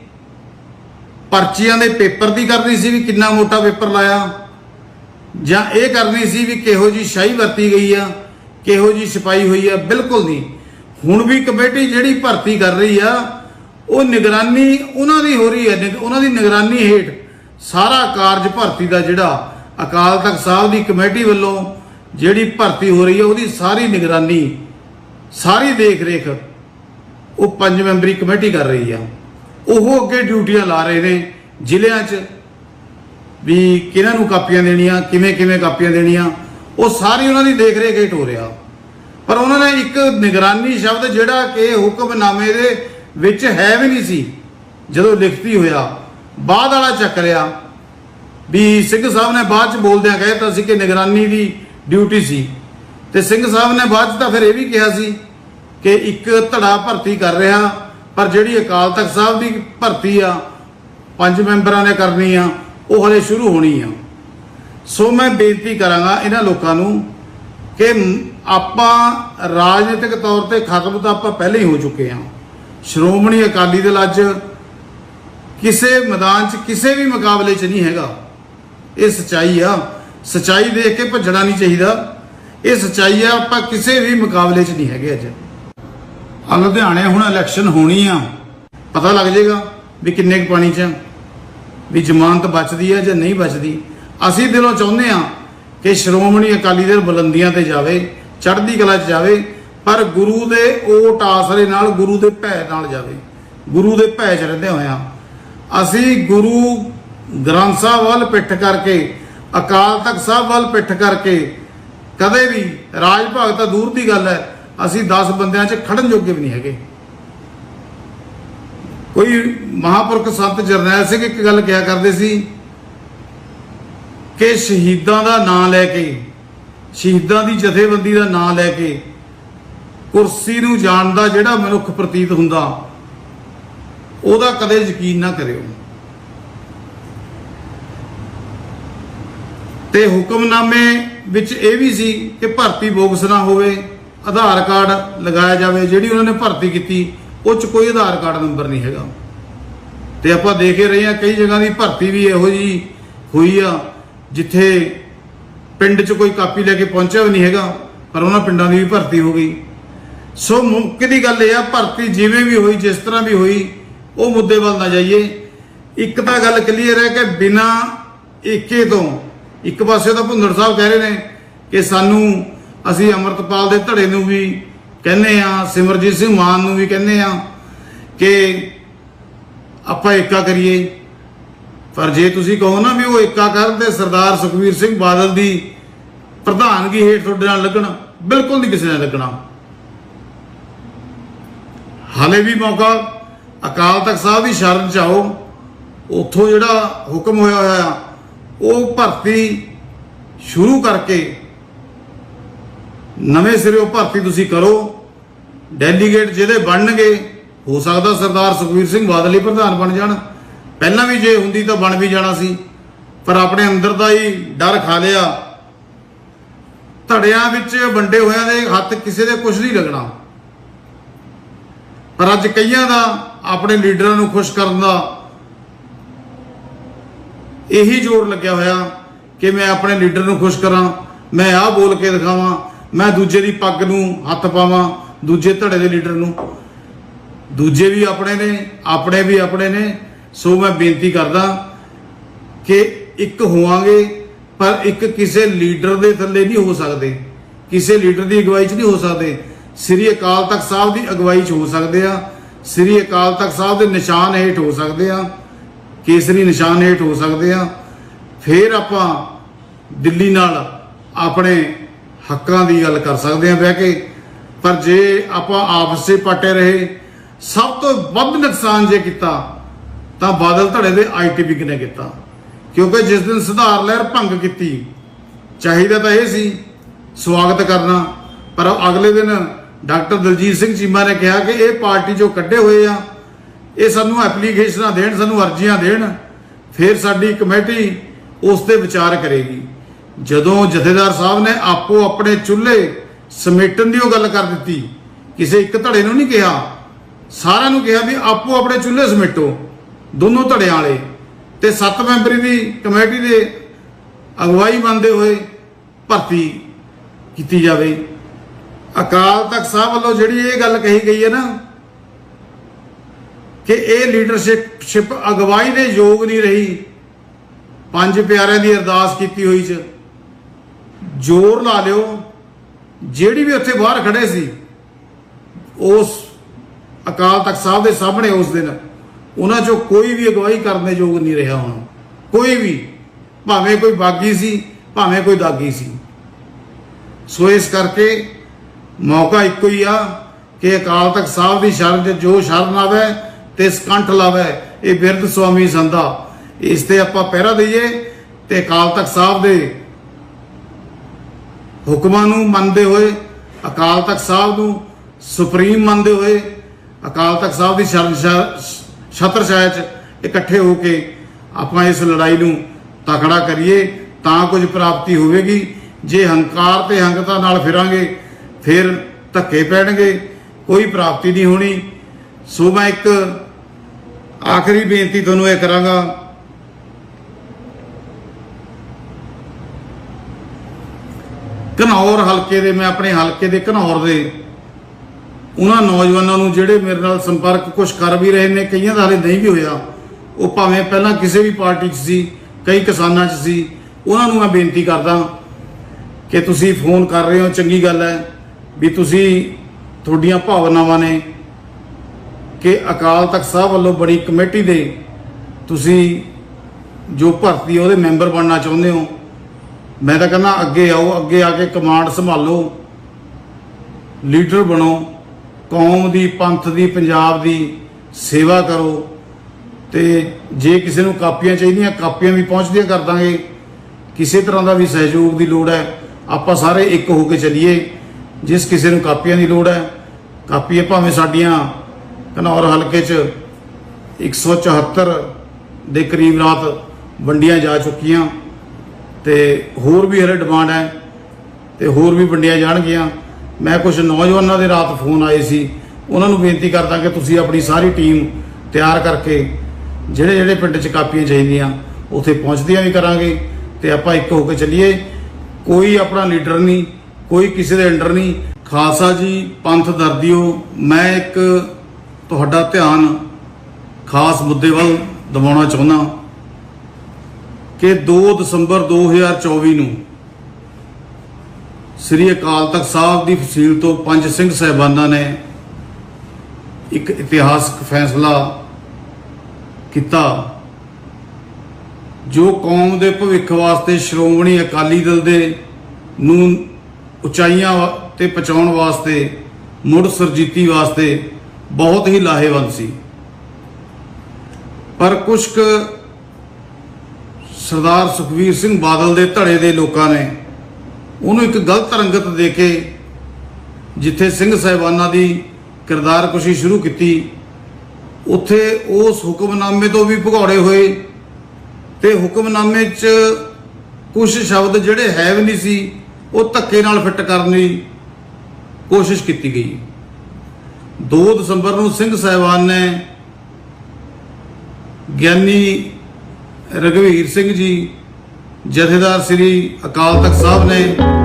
ਪਰਚੀਆਂ ਦੇ ਪੇਪਰ ਦੀ ਕਰਨੀ ਸੀ ਵੀ ਕਿੰਨਾ ਮੋਟਾ ਪੇਪਰ ਲਾਇਆ? ਜਾਂ ਇਹ ਕਰਨੀ ਸੀ ਵੀ ਕਿਹੋ ਜੀ ਸ਼ਾਹੀ ਵਰਤੀ ਗਈ ਆ? ਕਿਹੋ ਜੀ ਛਪਾਈ ਹੋਈ ਆ? ਬਿਲਕੁਲ ਨਹੀਂ। ਹੁਣ ਵੀ ਕਮੇਟੀ ਜਿਹੜੀ ਭਰਤੀ ਕਰ ਰਹੀ ਆ, ਉਹ ਨਿਗਰਾਨੀ ਉਹਨਾਂ ਦੀ ਹੋ ਰਹੀ ਹੈ, ਨਿਗ- ਉਹਨਾਂ ਦੀ ਨਿਗਰਾਨੀ ਹੇਠ ਸਾਰਾ ਕਾਰਜ ਭਰਤੀ ਦਾ ਜਿਹੜਾ ਅਕਾਲ ਤਖਤ ਸਾਹਿਬ ਦੀ ਕਮੇਟੀ ਵੱਲੋਂ ਜਿਹੜੀ ਭਰਤੀ ਹੋ ਰਹੀ ਹੈ ਉਹਦੀ ਸਾਰੀ ਨਿਗਰਾਨੀ, ਸਾਰੀ ਦੇਖ ਰੇਖ ਉਹ ਪੰਜ ਮੈਂਬਰੀ ਕਮੇਟੀ ਕਰ ਰਹੀ ਆ। ਉਹ ਅੱਗੇ ਡਿਊਟੀਆਂ ਲਾ ਰਹੇ ਨੇ ਜ਼ਿਲ੍ਹਿਆਂ 'ਚ ਵੀ ਕਿਹਨਾਂ ਨੂੰ ਕਾਪੀਆਂ ਦੇਣੀਆਂ ਕਿਵੇਂ ਕਿਵੇਂ ਕਾਪੀਆਂ ਦੇਣੀਆਂ ਉਹ ਸਾਰੀ ਉਹਨਾਂ ਦੀ ਦੇਖ ਰੇਖ ਹੇਠ ਹੋ ਰਿਹਾ। ਪਰ ਉਹਨਾਂ ਨੇ ਇੱਕ ਨਿਗਰਾਨੀ ਸ਼ਬਦ ਜਿਹੜਾ ਕਿ ਹੁਕਮਨਾਮੇ ਦੇ ਵਿੱਚ ਹੈ ਵੀ ਨਹੀਂ ਸੀ, ਜਦੋਂ ਲਿਖਤੀ ਹੋਇਆ, ਬਾਅਦ ਵਾਲਾ ਚੱਕ ਲਿਆ। ਵੀ ਸਿੰਘ ਸਾਹਿਬ ਨੇ ਬਾਅਦ ਚ ਬੋਲਦਿਆਂ ਕਹਿਤਾ ਸੀ ਕਿ ਨਿਗਰਾਨੀ ਦੀ ਡਿਊਟੀ ਸੀ। ਤੇ ਸਿੰਘ ਸਾਹਿਬ ਨੇ ਬਾਅਦ ਚ ਤਾਂ ਫਿਰ ਇਹ ਵੀ ਕਿਹਾ ਸੀ ਕਿ ਇੱਕ ਧੜਾ ਭਰਤੀ ਕਰ ਰਿਹਾ, ਪਰ ਜਿਹੜੀ ਅਕਾਲ ਤਖਤ ਸਾਹਿਬ ਦੀ ਭਰਤੀ ਆ, ਪੰਜ ਮੈਂਬਰਾਂ ਨੇ ਕਰਨੀ ਆ, ਉਹ ਹਲੇ ਸ਼ੁਰੂ ਹੋਣੀ ਆ। ਸੋ ਮੈਂ ਬੇਨਤੀ ਕਰਾਂਗਾ ਇਹਨਾਂ ਲੋਕਾਂ ਨੂੰ ਕਿ ਆਪਾਂ ਰਾਜਨੀਤਿਕ ਤੌਰ ਤੇ ਖਤਮ ਤਾਂ ਆਪਾਂ ਪਹਿਲੇ ਹੀ ਹੋ ਚੁੱਕੇ ਹਾਂ। ਸ਼੍ਰੋਮਣੀ ਅਕਾਲੀ ਦਲ ਅੱਜ ਕਿਸੇ ਮੈਦਾਨ 'ਚ ਕਿਸੇ ਵੀ ਮੁਕਾਬਲੇ 'ਚ ਨਹੀਂ ਹੈਗਾ। ਇਹ ਸਚਾਈ ਆ। ਸਚਾਈ ਦੇਖ ਕੇ ਭੱਜਣਾ ਨਹੀਂ ਚਾਹੀਦਾ। ਇਹ ਸਚਾਈ ਆ, ਆਪਾਂ ਕਿਸੇ ਵੀ ਮੁਕਾਬਲੇ 'ਚ ਨਹੀਂ ਹੈਗੇ ਅੱਜ। ਆ ਲੁਧਿਆਣੇ ਹੁਣ ਇਲੈਕਸ਼ਨ ਹੋਣੀ ਆ। ਪਤਾ ਲੱਗ ਜਾਏਗਾ ਵੀ ਕਿੰਨੇ ਕੁ ਪਾਣੀ 'ਚ ਵੀ ਜ਼ਮਾਨਤ ਬਚਦੀ ਹੈ ਜਾਂ ਨਹੀਂ ਬਚਦੀ। ਅਸੀਂ ਦਿਲੋਂ ਚਾਹੁੰਦੇ ਹਾਂ ਕਿ ਸ਼੍ਰੋਮਣੀ ਅਕਾਲੀ ਦਲ ਬੁਲੰਦੀਆਂ ਤੇ ਜਾਵੇ, ਚੜ੍ਹਦੀ ਕਲਾ 'ਚ ਜਾਵੇ, ਪਰ ਗੁਰੂ ਦੇ ਓਟ ਆਸਰੇ ਨਾਲ ਗੁਰੂ ਦੇ ਭੈ ਨਾਲ ਜਾਵੇ। ਗੁਰੂ ਦੇ ਭੈ 'ਚ ਰਹਿੰਦੇ ਹੋਇਆ ਅਸੀਂ ਗੁਰੂ ਗ੍ਰੰਥ ਸਾਹਿਬ ਵੱਲ ਪਿੱਠ ਕਰਕੇ, ਅਕਾਲ ਤਖਤ ਸਾਹਿਬ ਵੱਲ ਪਿੱਠ ਕਰਕੇ, ਕਦੇ ਵੀ ਰਾਜ ਭਾਗ ਤਾਂ ਦੂਰ ਦੀ ਗੱਲ ਹੈ, ਅਸੀਂ 10 ਬੰਦਿਆਂ 'ਚ ਖੜਨ ਜੋਗੇ ਵੀ ਨਹੀਂ ਹੈਗੇ। ਕੋਈ ਮਹਾਪੁਰਖ ਸੰਤ ਜਰਨੈਲ ਸਿੰਘ ਇੱਕ ਗੱਲ ਕਿਹਾ ਕਰਦੇ ਸੀ ਕਿ ਸ਼ਹੀਦਾਂ ਦਾ ਨਾਂ ਲੈ ਕੇ, ਸ਼ਹੀਦਾਂ ਦੀ ਜਥੇਬੰਦੀ ਦਾ ਨਾਂ ਲੈ ਕੇ ਕੁਰਸੀ ਨੂੰ ਜਾਣਦਾ ਜਿਹੜਾ ਮਨੁੱਖ ਪ੍ਰਤੀਤ ਹੁੰਦਾ, ਉਹਦਾ ਕਦੇ ਯਕੀਨ ਨਾ ਕਰਿਓ। ਤੇ ਹੁਕਮਨਾਮੇ ਵਿੱਚ ਇਹ ਵੀ ਸੀ ਕਿ ਭਰਤੀ ਬੋਗਸ ਨਾ ਹੋਵੇ, ਆਧਾਰ ਕਾਰਡ ਲਗਾਇਆ ਜਾਵੇ, ਜਿਹੜੀ ਉਹਨਾਂ ਨੇ ਭਰਤੀ ਕੀਤੀ, ਉਹ ਚ ਕੋਈ ਆਧਾਰ ਕਾਰਡ ਨੰਬਰ ਨਹੀਂ ਹੈਗਾ। ਤੇ ਆਪਾਂ ਦੇਖ ਹੀ ਰਹੇ ਹਾਂ ਕਈ ਜਗ੍ਹਾ ਦੀ ਭਰਤੀ ਵੀ ਇਹੋ ਜੀ ਹੋਈ ਆ। ਜਿੱਥੇ ਪਿੰਡ 'ਚ ਕੋਈ ਕਾਪੀ ਲੈ ਕੇ ਪਹੁੰਚਿਆ ਵੀ ਨਹੀਂ ਹੈਗਾ, ਪਰ ਉਹਨਾਂ ਪਿੰਡਾਂ ਦੀ ਵੀ ਭਰਤੀ ਹੋ ਗਈ। ਸੋ ਮੁੱਖ ਦੀ ਗੱਲ ਇਹ ਆ, ਭਰਤੀ ਜਿਵੇਂ ਵੀ ਹੋਈ, ਜਿਸ ਤਰ੍ਹਾਂ ਵੀ ਹੋਈ, ਉਹ ਮੁੱਦੇ ਵੱਲ ਨਾ ਜਾਈਏ। ਇੱਕ ਤਾਂ ਗੱਲ ਕਲੀਅਰ ਹੈ ਕਿ ਬਿਨਾ ਏਕੇ ਤੋਂ, ਇੱਕ ਪਾਸੇ ਤਾਂ ਭੁੰਦੜ ਸਾਹਿਬ ਕਹਿ ਰਹੇ ਨੇ ਕਿ ਸਾਨੂੰ ਅਸੀਂ ਅਮਰਤਪਾਲ ਦੇ ਧੜੇ ਨੂੰ ਵੀ ਕਹਿੰਦੇ ਆ, ਸਿਮਰਜੀਤ ਸਿੰਘ ਮਾਨ ਨੂੰ ਵੀ ਕਹਿੰਦੇ ਆ ਕਿ ਆਪਾਂ ਏਕਾ ਕਰੀਏ। ਪਰ ਜੇ ਤੁਸੀਂ ਕਹੋ ਨਾ ਵੀ ਉਹ ਏਕਾ ਕਰਨ ਤੇ ਸਰਦਾਰ ਸੁਖਵੀਰ ਸਿੰਘ ਬਾਦਲ ਦੀ ਪ੍ਰਧਾਨਗੀ ਹੇਠ ਤੁਹਾਡੇ ਨਾਲ ਲੱਗਣਾ ਬਿਲਕੁਲ ਨਹੀਂ ਕਿਸੇ ਨਾਲ ਲੱਗਣਾ। ਹਾਲੇ ਵੀ ਮੌਕਾ ਅਕਾਲ ਤਖਤ ਸਾਹਿਬ ਦੀ ਸ਼ਰਨ ਚ ਆਓ ਉੱਥੋਂ ਜਿਹੜਾ ਹੁਕਮ ਹੋਇਆ ਹੋਇਆ ਆ, ਉਹ ਭਰਤੀ ਸ਼ੁਰੂ ਕਰਕੇ ਨਵੇਂ ਸਿਰਿਓਂ ਭਰਤੀ ਤੁਸੀਂ ਕਰੋ ਡੈਲੀਗੇਟ ਜਿਹੜੇ ਬਣਨਗੇ ਹੋ ਸਕਦਾ ਸਰਦਾਰ ਸੁਖਵੀਰ ਸਿੰਘ ਬਾਦਲ ਹੀ ਪ੍ਰਧਾਨ ਬਣ ਜਾਣ। ਪਹਿਲਾਂ ਵੀ ਜੇ ਹੁੰਦੀ ਤਾਂ ਬਣ ਵੀ ਜਾਣਾ ਸੀ, ਪਰ ਆਪਣੇ ਅੰਦਰ ਦਾ ਹੀ ਡਰ ਖਾ ਲਿਆ। ਧੜਿਆਂ ਵਿੱਚ ਵੰਡੇ ਹੋਇਆਂ ਦੇ ਹੱਥ ਕਿਸੇ ਦੇ ਕੁਝ ਨਹੀਂ ਲੱਗਣਾ। ਪਰ ਅੱਜ ਕਈਆਂ ਦਾ ਆਪਣੇ ਲੀਡਰਾਂ ਨੂੰ ਖੁਸ਼ ਕਰਨ ਦਾ ਇਹੀ ਜ਼ੋਰ ਲੱਗਿਆ ਹੋਇਆ ਕਿ ਮੈਂ ਆਪਣੇ ਲੀਡਰ ਨੂੰ ਖੁਸ਼ ਕਰਾਂ, ਮੈਂ ਆਹ ਬੋਲ ਕੇ ਦਿਖਾਵਾਂ, ਮੈਂ ਦੂਜੇ ਦੀ ਪੱਗ ਨੂੰ ਹੱਥ ਪਾਵਾਂ, ਦੂਜੇ ਧੜੇ ਦੇ ਲੀਡਰ ਨੂੰ। ਦੂਜੇ ਵੀ ਆਪਣੇ ਨੇ, ਆਪਣੇ ਵੀ ਆਪਣੇ ਨੇ ਸੋ ਮੈਂ ਬੇਨਤੀ ਕਰਦਾ ਕਿ ਇੱਕ ਹੋਵਾਂਗੇ, ਪਰ ਇੱਕ ਕਿਸੇ ਲੀਡਰ ਦੇ ਥੱਲੇ ਨਹੀਂ ਹੋ ਸਕਦੇ। ਕਿਸੇ ਲੀਡਰ ਦੀ ਅਗਵਾਈ 'ਚ ਨਹੀਂ ਹੋ ਸਕਦੇ। ਸ੍ਰੀ ਅਕਾਲ ਤਖਤ ਸਾਹਿਬ ਦੀ ਅਗਵਾਈ 'ਚ ਹੋ ਸਕਦੇ ਆ। ਸ੍ਰੀ ਅਕਾਲ ਤਖਤ ਸਾਹਿਬ ਦੇ ਨਿਸ਼ਾਨ ਹੇਠ ਹੋ ਸਕਦੇ ਆ। ਕੇਸਰੀ ਨਿਸ਼ਾਨ ਹੇਠ ਹੋ ਸਕਦੇ ਆ। ਫਿਰ ਆਪਾਂ ਦਿੱਲੀ ਨਾਲ ਆਪਣੇ ਹੱਕਾਂ ਦੀ ਗੱਲ ਕਰ ਸਕਦੇ ਆ ਬਹਿ ਕੇ। ਪਰ ਜੇ ਆਪਾਂ ਆਪਸ 'ਚ ਪਟੇ ਰਹੇ, ਸਭ ਤੋਂ ਵੱਧ ਨੁਕਸਾਨ ਜੇ ਕੀਤਾ ਤਾਂ ਬਾਦਲ ਧੜੇ ਦੇ ਆਈਟੀਬੀ ਨੇ ਕੀਤਾ। ਕਿਉਂਕਿ ਜਿਸ ਦਿਨ ਸੁਧਾਰ ਲਹਿਰ ਭੰਗ ਕੀਤੀ, ਚਾਹੀਦਾ ਤਾਂ ਇਹ ਸੀ, ਸਵਾਗਤ ਕਰਨਾ। ਪਰ ਅਗਲੇ ਦਿਨ ਡਾਕਟਰ ਦਲਜੀਤ ਸਿੰਘ ਚੀਮਾ ਨੇ ਕਿਹਾ ਕਿ ਇਹ ਪਾਰਟੀ ਜੋ ਕੱਢੇ ਹੋਏ ਆ, ਇਹ ਸਾਨੂੰ ਐਪਲੀਕੇਸ਼ਨਾਂ ਦੇਣ, ਸਾਨੂੰ ਅਰਜ਼ੀਆਂ ਦੇਣ, ਫਿਰ ਸਾਡੀ ਕਮੇਟੀ ਉਸ ਤੇ ਵਿਚਾਰ ਕਰੇਗੀ। ਜਦੋਂ ਜਥੇਦਾਰ ਸਾਹਿਬ ਨੇ ਆਪੋ ਆਪਣੇ ਚੁੱਲ੍ਹੇ ਸਮੇਟਣ ਦੀ ਉਹ ਗੱਲ ਕਰ ਦਿੱਤੀ, ਕਿਸੇ ਇੱਕ ਧੜੇ ਨੂੰ ਨਹੀਂ ਕਿਹਾ, ਸਾਰਿਆਂ ਨੂੰ ਕਿਹਾ ਵੀ ਆਪੋ ਆਪਣੇ ਚੁੱਲ੍ਹੇ ਸਮੇਟੋ। ਦੋਨੋਂ ਧੜਿਆਂ ਵਾਲੇ ਤੇ ਸੱਤ ਮੈਂਬਰੀ ਦੀ ਕਮੇਟੀ ਦੇ ਅਗਵਾਈ ਮੰਨਦੇ ਹੋਏ ਭਰਤੀ ਕੀਤੀ ਜਾਵੇ। ਅਕਾਲ ਤਖਤ ਸਾਹਿਬ ਵੱਲੋਂ ਜਿਹੜੀ ਇਹ ਗੱਲ ਕਹੀ ਗਈ ਹੈ ਨਾ ਕਿ ਇਹ ਲੀਡਰਸ਼ਿਪ ਸ਼ਿਪ ਅਗਵਾਈ ਦੇ ਯੋਗ ਨਹੀਂ ਰਹੀ। ਪੰਜ ਪਿਆਰਿਆਂ ਦੀ ਅਰਦਾਸ ਕੀਤੀ ਹੋਈ ਚ। ਜ਼ੋਰ ਲਾ ਲਿਓ। ਜਿਹੜੀ ਵੀ ਉੱਥੇ ਬਾਹਰ ਖੜੇ ਸੀ, ਉਸ ਅਕਾਲ ਤਖਤ ਸਾਹਿਬ ਦੇ ਸਾਹਮਣੇ ਉਸ ਦਿਨ ਉਹਨਾਂ ਚੋਂ ਕੋਈ ਵੀ ਅਗਵਾਈ ਕਰਨ ਦੇ ਯੋਗ ਨਹੀਂ ਰਿਹਾ ਹੁਣ ਕੋਈ ਵੀ, ਭਾਵੇਂ ਕੋਈ ਬਾਗੀ ਸੀ, ਭਾਵੇਂ ਕੋਈ ਦਾਗੀ ਸੀ। ਸੋ ਇਸ ਕਰਕੇ ਮੌਕਾ ਇੱਕੋ ਹੀ ਆ ਕਿ ਅਕਾਲ ਤਖਤ ਸਾਹਿਬ ਦੀ ਸ਼ਰਨ 'ਚ ਜੋ ਸ਼ਰਨ ਆਵੇ ਤੇ ਸਕੰਠ ਲਾਵੇ, ਇਹ ਬਿਰਧ ਸੁਆਮੀ ਸੰਧਾ। ਇਸ ਤੇ ਆਪਾਂ ਪਹਿਰਾ ਦਈਏ ਤੇ ਅਕਾਲ ਤਖਤ ਸਾਹਿਬ ਦੇ ਹੁਕਮਾਂ ਨੂੰ ਮੰਨਦੇ ਹੋਏ, ਅਕਾਲ ਤਖਤ ਸਾਹਿਬ ਨੂੰ ਸੁਪਰੀਮ ਮੰਨਦੇ ਹੋਏ, ਅਕਾਲ ਤਖਤ ਸਾਹਿਬ ਦੀ ਸ਼ਰਨ ਛਤਰ ਛਾਇਆ 'ਚ ਇਕੱਠੇ ਹੋ ਕੇ ਆਪਾਂ ਇਸ ਲੜਾਈ ਨੂੰ ਤਕੜਾ ਕਰੀਏ, ਤਾਂ ਕੁਝ ਪ੍ਰਾਪਤੀ ਹੋਵੇਗੀ। ਜੇ ਹੰਕਾਰ ਤੇ ਹੰਗਤਾ ਨਾਲ ਫਿਰਾਂਗੇ, ਫਿਰ ਧੱਕੇ ਪੈਣਗੇ, ਕੋਈ ਪ੍ਰਾਪਤੀ ਨਹੀਂ ਹੋਣੀ। ਸੋ ਮੈਂ ਇੱਕ ਆਖਰੀ ਬੇਨਤੀ ਤੁਹਾਨੂੰ ਇਹ ਕਰਾਂਗਾ। ਘਨੌਰ ਹਲਕੇ ਦੇ, ਮੈਂ ਆਪਣੇ ਹਲਕੇ ਦੇ ਘਨੌਰ ਦੇ ਉਹਨਾਂ ਨੌਜਵਾਨਾਂ ਨੂੰ ਜਿਹੜੇ ਮੇਰੇ ਨਾਲ ਸੰਪਰਕ ਕੁਝ ਕਰ ਵੀ ਰਹੇ ਨੇ, ਕਈਆਂ ਦਾ ਹਲੇ ਨਹੀਂ ਵੀ ਹੋਇਆ। ਉਹ ਭਾਵੇਂ ਪਹਿਲਾਂ ਕਿਸੇ ਵੀ ਪਾਰਟੀ 'ਚ ਸੀ, ਕਈ ਕਿਸਾਨਾਂ 'ਚ ਸੀ, ਉਹਨਾਂ ਨੂੰ ਮੈਂ ਬੇਨਤੀ ਕਰਦਾ ਕਿ ਤੁਸੀਂ ਫੋਨ ਕਰ ਰਹੇ ਹੋ, ਚੰਗੀ ਗੱਲ ਹੈ, ਵੀ ਤੁਸੀਂ ਤੁਹਾਡੀਆਂ ਭਾਵਨਾਵਾਂ ਨੇ ਕਿ ਅਕਾਲ ਤਖਤ ਸਾਹਿਬ ਵੱਲੋਂ ਬਣੀ ਕਮੇਟੀ ਦੇ ਤੁਸੀਂ ਜੋ ਭਰਤੀ ਉਹਦੇ ਮੈਂਬਰ ਬਣਨਾ ਚਾਹੁੰਦੇ ਹੋ। ਮੈਂ ਤਾਂ ਕਹਿੰਦਾ ਅੱਗੇ ਆਓ, ਅੱਗੇ ਆ ਕੇ ਕਮਾਂਡ ਸੰਭਾਲੋ, ਲੀਡਰ ਬਣੋ। ਕੌਮ ਦੀ, ਪੰਥ ਦੀ, ਪੰਜਾਬ ਦੀ ਸੇਵਾ ਕਰੋ ਤੇ ਜੇ ਕਿਸੇ ਨੂੰ ਕਾਪੀਆਂ ਚਾਹੀਦੀਆਂ, ਕਾਪੀਆਂ ਵੀ ਪਹੁੰਚਦੀਆਂ ਕਰ ਦਾਂਗੇ। ਕਿਸੇ ਤਰ੍ਹਾਂ ਦਾ ਵੀ ਸਹਿਯੋਗ ਦੀ ਲੋੜ ਹੈ, ਆਪਾਂ ਸਾਰੇ ਇੱਕ ਹੋ ਕੇ ਚੱਲੀਏ। ਜਿਸ ਕਿਸੇ ਨੂੰ ਕਾਪੀਆਂ ਦੀ ਲੋੜ ਹੈ, ਕਾਪੀਆਂ ਭਾਵੇਂ ਸਾਡੀਆਂ ਘਨੌਰ ਹਲਕੇ 'ਚ 174 ਦੇ ਕਰੀਬ ਰਾਤ ਵੰਡੀਆਂ ਜਾ ਚੁੱਕੀਆਂ ਤੇ ਹੋਰ ਵੀ ਹਰੇ ਡਿਮਾਂਡ ਹੈ ਤੇ ਹੋਰ ਵੀ ਵੰਡੀਆਂ ਜਾਣਗੀਆਂ। ਮੈਂ ਕੁਝ ਨੌਜਵਾਨਾਂ ਦੇ ਰਾਤ ਫੋਨ ਆਏ ਸੀ। ਉਹਨਾਂ ਨੂੰ ਬੇਨਤੀ ਕਰਦਾ ਕਿ ਤੁਸੀਂ ਆਪਣੀ ਸਾਰੀ ਟੀਮ ਤਿਆਰ ਕਰਕੇ ਜਿਹੜੇ ਜਿਹੜੇ ਪਿੰਡ 'ਚ ਕਾਪੀਆਂ ਚਾਹੀਦੀਆਂ, ਉੱਥੇ ਪਹੁੰਚਦੀਆਂ ਵੀ ਕਰਾਂਗੇ ਤੇ ਆਪਾਂ ਇੱਕ ਹੋ ਕੇ ਚੱਲੀਏ। ਕੋਈ ਆਪਣਾ ਲੀਡਰ ਨਹੀਂ, ਕੋਈ ਕਿਸੇ ਦੇ ਅੰਡਰ ਨਹੀਂ। ਖਾਲਸਾ ਜੀ, ਪੰਥ ਦਰਦੀਓ, ਮੈਂ ਇੱਕ ਤੁਹਾਡਾ ਧਿਆਨ ਖਾਸ ਮੁੱਦੇ ਵੱਲ ਦਿਵਾਉਣਾ ਚਾਹੁੰਦਾ ਕਿ 2 ਦਸੰਬਰ 2024 ਨੂੰ ਸ੍ਰੀ ਅਕਾਲ ਤਖਤ ਸਾਹਿਬ ਦੀ ਫਸੀਲ ਤੋਂ ਪੰਜ ਸਿੰਘ ਸਹਿਬਾਨਾਂ ਨੇ ਇੱਕ ਇਤਿਹਾਸਕ ਫੈਸਲਾ ਕੀਤਾ, ਜੋ ਕੌਮ ਦੇ ਭਵਿੱਖ ਵਾਸਤੇ ਸ਼੍ਰੋਮਣੀ ਅਕਾਲੀ ਦਲ ਦੇ ਨੂੰ ਉਚਾਈਆਂ ਵਾ- ਤੇ ਪਹੁੰਚਾਉਣ ਵਾਸਤੇ, ਮੁੜ ਸਰਜੀਤੀ ਵਾਸਤੇ ਬਹੁਤ ਹੀ ਲਾਹੇਵੰਦ ਸੀ। ਪਰ ਕੁਝ ਕੁ ਸਰਦਾਰ ਸੁਖਵੀਰ ਸਿੰਘ ਬਾਦਲ ਦੇ ਧੜੇ ਦੇ ਲੋਕਾਂ ਨੇ ਉਹਨੂੰ ਇੱਕ ਗਲਤ ਰੰਗਤ ਦੇ ਕੇ ਜਿੱਥੇ ਸਿੰਘ ਸਾਹਿਬਾਨਾਂ ਦੀ ਕਿਰਦਾਰਕੁਸ਼ੀ ਸ਼ੁਰੂ ਕੀਤੀ, ਉੱਥੇ ਉਸ ਹੁਕਮਨਾਮੇ ਤੋਂ ਵੀ ਭਗੌੜੇ ਹੋਏ ਤੇ ਹੁਕਮਨਾਮੇ 'ਚ ਕੁਝ ਸ਼ਬਦ ਜਿਹੜੇ ਹੈ ਵੀ ਨਹੀਂ ਸੀ, ਉਹ ਧੱਕੇ ਨਾਲ ਫਿੱਟ ਕਰਨ ਦੀ ਕੋਸ਼ਿਸ਼ ਕੀਤੀ ਗਈ। 2 ਦਸੰਬਰ ਨੂੰ ਸਿੰਘ ਸਾਹਿਬਾਨ ਨੇ ਗਿਆਨੀ ਰਘਵੀਰ ਸਿੰਘ ਜੀ ਜਥੇਦਾਰ ਸ੍ਰੀ ਅਕਾਲ ਤਖਤ ਸਾਹਿਬ ਨੇ